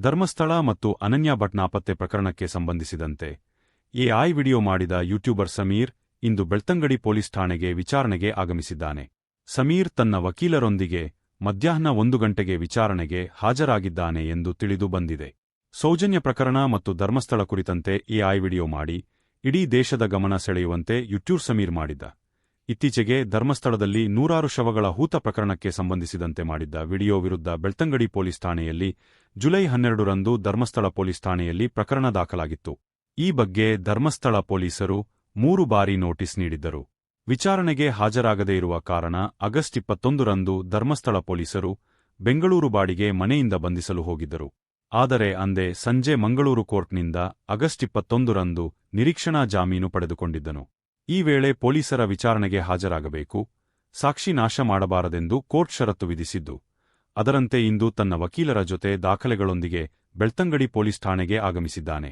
ಧರ್ಮಸ್ಥಳ ಮತ್ತು ಅನನ್ಯ ಭಟ್ ನಾಪತ್ತೆ ಪ್ರಕರಣಕ್ಕೆ ಸಂಬಂಧಿಸಿದಂತೆ ಎಐ ವಿಡಿಯೋ ಮಾಡಿದ ಯೂಟ್ಯೂಬರ್ ಸಮೀರ್ ಇಂದು ಬೆಳ್ತಂಗಡಿ ಪೊಲೀಸ್ ಠಾಣೆಗೆ ವಿಚಾರಣೆಗೆ ಆಗಮಿಸಿದ್ದಾನೆ. ಸಮೀರ್ ತನ್ನ ವಕೀಲರೊಂದಿಗೆ ಮಧ್ಯಾಹ್ನ ಒಂದು ಗಂಟೆಗೆ ವಿಚಾರಣೆಗೆ ಹಾಜರಾಗಿದ್ದಾನೆ ಎಂದು ತಿಳಿದು ಬಂದಿದೆ. ಸೌಜನ್ಯ ಪ್ರಕರಣ ಮತ್ತು ಧರ್ಮಸ್ಥಳ ಕುರಿತಂತೆ ಎಐ ವಿಡಿಯೋ ಮಾಡಿ ಇಡೀ ದೇಶದ ಗಮನ ಸೆಳೆಯುವಂತೆ ಯುಟ್ಯೂರ್ ಸಮೀರ್ ಮಾಡಿದ್ದ. ಇತ್ತೀಚೆಗೆ ಧರ್ಮಸ್ಥಳದಲ್ಲಿ ನೂರಾರು ಶವಗಳ ಹೂತ ಪ್ರಕರಣಕ್ಕೆ ಸಂಬಂಧಿಸಿದಂತೆ ಮಾಡಿದ್ದ ವಿಡಿಯೋ ವಿರುದ್ಧ ಬೆಳ್ತಂಗಡಿ ಪೊಲೀಸ್ ಠಾಣೆಯಲ್ಲಿ ಜುಲೈ ಹನ್ನೆರಡರಂದು ಧರ್ಮಸ್ಥಳ ಪೊಲೀಸ್ ಠಾಣೆಯಲ್ಲಿ ಪ್ರಕರಣ ದಾಖಲಾಗಿತ್ತು. ಈ ಬಗ್ಗೆ ಧರ್ಮಸ್ಥಳ ಪೊಲೀಸರು ಮೂರು ಬಾರಿ ನೋಟಿಸ್ ನೀಡಿದ್ದರು. ವಿಚಾರಣೆಗೆ ಹಾಜರಾಗದೇ ಇರುವ ಕಾರಣ ಆಗಸ್ಟ್ ಇಪ್ಪತ್ತೊಂದರಂದು ಧರ್ಮಸ್ಥಳ ಪೊಲೀಸರು ಬೆಂಗಳೂರು ಬಾಡಿಗೆ ಮನೆಯಿಂದ ಬಂಧಿಸಲು ಹೋಗಿದ್ದರು. ಆದರೆ ಅಂದೇ ಸಂಜೆ ಮಂಗಳೂರು ಕೋರ್ಟ್ನಿಂದ ಆಗಸ್ಟ್ ಇಪ್ಪತ್ತೊಂದರಂದು ನಿರೀಕ್ಷಣಾ ಜಾಮೀನು ಪಡೆದುಕೊಂಡಿದ್ದನು. ಈ ವೇಳೆ ಪೊಲೀಸರ ವಿಚಾರಣೆಗೆ ಹಾಜರಾಗಬೇಕು. ಸಾಕ್ಷಿ ನಾಶ ಮಾಡಬಾರದೆಂದು ಕೋರ್ಟ್ ಷರತ್ತು ವಿಧಿಸಿದ್ದು. ಅದರಂತೆ ಇಂದು ತನ್ನ ವಕೀಲರ ಜೊತೆ ದಾಖಲೆಗಳೊಂದಿಗೆ ಬೆಳ್ತಂಗಡಿ ಪೊಲೀಸ್ ಠಾಣೆಗೆ ಆಗಮಿಸಿದ್ದಾನೆ.